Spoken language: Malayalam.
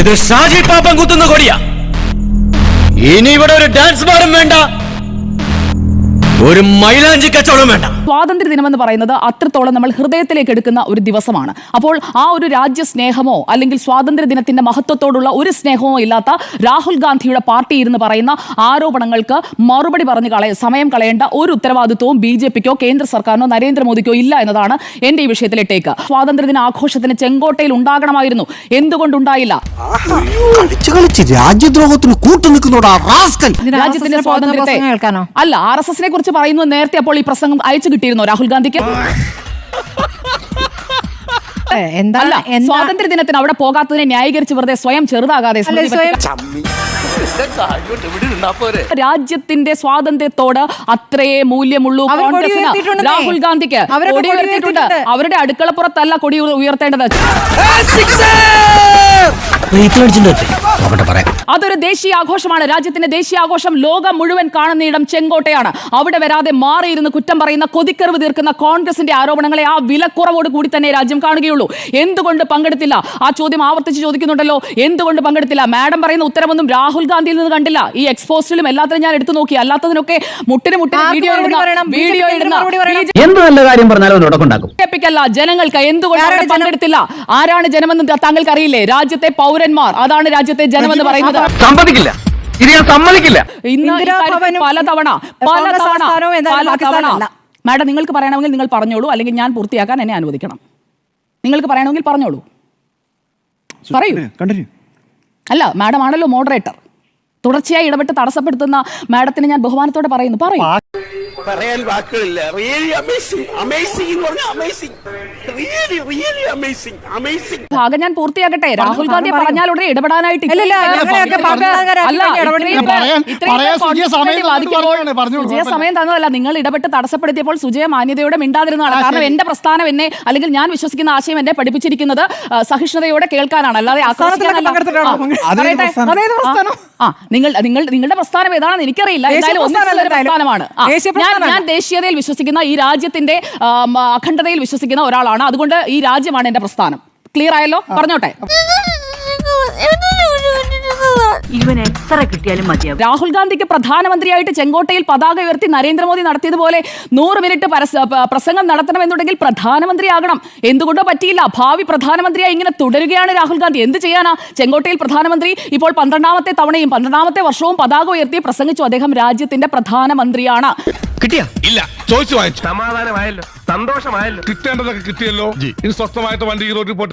ഇത് ഷാജി പാപ്പൻ കുത്തുന്ന കൊടിയാ. ഇനി ഇവിടെ ഒരു ഡാൻസ് ബാറും വേണ്ട. ഒരു മൈലാഞ്ചി കച്ചവടം വേണ്ട. സ്വാതന്ത്ര്യ ദിനമെന്ന് പറയുന്നത് അത്രത്തോളം നമ്മൾ ഹൃദയത്തിലേക്ക് എടുക്കുന്ന ഒരു ദിവസമാണ്. അപ്പോൾ ആ ഒരു രാജ്യ സ്നേഹമോ അല്ലെങ്കിൽ സ്വാതന്ത്ര്യ ദിനത്തിന്റെ മഹത്വത്തോടുള്ള ഒരു സ്നേഹമോ ഇല്ലാത്ത രാഹുൽ ഗാന്ധിയുടെ പാർട്ടി ഇരുന്ന് പറയുന്ന ആരോപണങ്ങൾക്ക് മറുപടി പറഞ്ഞു കളയ സമയം കളയേണ്ട ഒരു ഉത്തരവാദിത്വവും ബി ജെ പിക്കോ കേന്ദ്ര സർക്കാരിനോ നരേന്ദ്രമോദിക്കോ ഇല്ല എന്നതാണ് എന്റെ ഈ വിഷയത്തിലെ ടേക്ക് സ്വാതന്ത്ര്യ ദിന ആഘോഷത്തിന് ചെങ്കോട്ടയിൽ ഉണ്ടാകണമായിരുന്നു. എന്തുകൊണ്ടുണ്ടായില്ല? രാജ്യദ്രോഹത്തിന് കൂട്ടു നിൽക്കുന്നോടാ രാജ്യത്തിന്റെ സ്വാതന്ത്ര്യത്തെ കേൾക്കാനോ? അല്ല ആർ എസ് എസിനെ കുറിച്ച് പറയുന്നത് നേരത്തെ അപ്പോൾ ഈ പ്രസംഗം അയച്ചു കിട്ടിയിരുന്നോ രാഹുൽ ഗാന്ധിക്ക്? അല്ല എന്താ- സ്വാതന്ത്ര്യ ദിനത്തിന് അവിടെ പോകാത്തതിനെ ന്യായീകരിച്ച് വെറുതെ സ്വയം ചെറുതാകാതെ രാജ്യത്തിന്റെ സ്വാതന്ത്ര്യത്തോട് അത്രയേ മൂല്യമുള്ളൂ കോൺഗ്രസിന്. രാഹുൽ ഗാന്ധിക്ക് അവരുടെ കൊടി ഉയർത്തിയിട്ടുണ്ട്. അവരുടെ അടുക്കളപ്പുറത്തല്ല കൊടി ഉയർത്തേണ്ടത്. നോക്കട്ടെ പറയാം അതൊരു ദേശീയ ആഘോഷമാണ് രാജ്യത്തിന്റെ ദേശീയ ആഘോഷം ലോകം മുഴുവൻ കാണുന്ന ഇടം ചെങ്കോട്ടയാണ്. അവിടെ വരാതെ മാറിയിരുന്ന് കുറ്റം പറയുന്ന കൊതിക്കറിവ് തീർക്കുന്ന കോൺഗ്രസിന്റെ ആരോപണങ്ങളെ ആ വിലക്കുറവോട് കൂടി തന്നെ രാജ്യം കാണുകയുള്ളൂ. എന്തുകൊണ്ട് പങ്കെടുത്തില്ല? ആ ചോദ്യം ആവർത്തിച്ച് ചോദിക്കുന്നുണ്ടല്ലോ. എന്തുകൊണ്ട് പങ്കെടുത്തില്ല? മാഡം പറയുന്ന ഉത്തരവൊന്നും രാഹുൽ ഗാന്ധിയിൽ നിന്ന് കണ്ടില്ല. ഈ എക്സ്പോസ്റ്റിലും എല്ലാത്തിനും ഞാൻ എടുത്തു നോക്കി. അല്ലാത്തതിനൊക്കെ മുട്ടിന് മുട്ടിന് വീഡിയോ ഇടുന്ന വീഡിയോ BJP ഇടുന്ന എന്ത് നല്ല കാര്യം പറഞ്ഞാലും ജനങ്ങൾക്ക് എന്തുകൊണ്ട്? പങ്കെടുത്തില്ല? ആരാണ് ജനമെന്ന് താങ്കൾക്ക് അറിയില്ലേ? രാജ്യത്തെ പൗരന്മാർ. അതാണ് രാജ്യത്തെ ജനമെന്ന് പറയുന്നത് സമ്മതിക്കില്ല. ഇത് ഞാൻ സമ്മതിക്കില്ല. ഇന്ന് ഇക്കാര്യത്തിൽ പലതവണ പലതവണ മാഡം നിങ്ങൾക്ക് പറയണമെങ്കിൽ നിങ്ങൾ പറഞ്ഞോളൂ അല്ലെങ്കിൽ ഞാൻ പൂർത്തിയാക്കാൻ എന്നെ അനുവദിക്കണം. നിങ്ങൾക്ക് പറയണമെങ്കിൽ പറഞ്ഞോളൂ. പറയൂ. കണ്ടിന്യൂ. അല്ല മാഡം ആണല്ലോ മോഡറേറ്റർ തുടർച്ചയായി ഇടപെട്ട് തടസ്സപ്പെടുത്തുന്ന മാഡത്തിന് ഞാൻ ബഹുമാനത്തോടെ പറയുന്നു. പറയൂ. പറയാൻ വാക്കുകളില്ല. റിയലി അമേസിംഗ് അമേസിംഗ് എന്ന് പറഞ്ഞാൽ amazing really really amazing amazing ഭാഗം ഞാൻ പൂർത്തിയാക്കട്ടെ. രാഹുൽ ഗാന്ധി പറഞ്ഞു. പറഞ്ഞാൽ ഉടനെ ഇടപെടാനായിട്ട് സുജിയ സമയം തന്നതല്ല. നിങ്ങൾ ഇടപെട്ട് തടസ്സപ്പെടുത്തിയപ്പോൾ സുജയ മാന്യതയോടെ മിണ്ടാതിരുന്നതാണ്. കാരണം. എന്റെ പ്രസ്ഥാനം എന്നെ അല്ലെങ്കിൽ ഞാൻ വിശ്വസിക്കുന്ന ആശയം എന്നെ പഠിപ്പിച്ചിരിക്കുന്നത് സഹിഷ്ണുതയോടെ കേൾക്കാനാണ്. അല്ലാതെ? ആ, നിങ്ങൾ നിങ്ങൾ നിങ്ങളുടെ പ്രസ്ഥാനം ഏതാണെന്ന് എനിക്കറിയില്ല. എന്തായാലും ഒന്നിച്ചുള്ള ഒരു പ്രസ്ഥാനം പ്രസ്ഥാനമാണ്. ആ, ദേശീയ ഞാൻ പ്രസ്ഥാനമല്ല. ഞാൻ ദേശീയതയിൽ വിശ്വസിക്കുന്ന ഈ രാജ്യത്തിന്റെ ആ, മ, അഖണ്ഡതയിൽ വിശ്വസിക്കുന്ന ഒരാളാണ്. അതുകൊണ്ട് ഈ രാജ്യമാണ് എന്റെ പ്രസ്ഥാനം. ക്ലിയർ ആയല്ലോ? പറഞ്ഞോട്ടെ. ഇവൻ എത്ര കിട്ടിയാലും മതിയാവും. രാഹുൽ ഗാന്ധിക്ക് പ്രധാനമന്ത്രിയായിട്ട് ചെങ്കോട്ടയിൽ പതാക ഉയർത്തി നരേന്ദ്രമോദി നടത്തിയതുപോലെ നൂറ് മിനിറ്റ് പ്രസംഗം നടത്തണമെന്നുണ്ടെങ്കിൽ പ്രധാനമന്ത്രിയാകണം. എന്തുകൊണ്ടോ പറ്റിയില്ല. ഭാവി പ്രധാനമന്ത്രിയായി ഇങ്ങനെ തുടരുകയാണ് രാഹുൽ ഗാന്ധി. എന്ത് ചെയ്യാനാ? ചെങ്കോട്ടയിൽ പ്രധാനമന്ത്രി ഇപ്പോൾ പന്ത്രണ്ടാമത്തെ തവണയും പന്ത്രണ്ടാമത്തെ വർഷവും പതാക ഉയർത്തി പ്രസംഗിച്ചു. അദ്ദേഹം രാജ്യത്തിന്റെ പ്രധാനമന്ത്രിയാണ്. കിട്ടിയോ? ഇല്ല. ചോദിച്ചു വാങ്ങിച്ചു. സമാധാനമായല്ലോ. സന്തോഷമായല്ലോ. കിട്ടേണ്ടതൊക്കെ കിട്ടിയല്ലോ. ഇനി സ്വസ്ഥമായിട്ട് വണ്ടി ഈ റോഡിൽ പോട്ടെ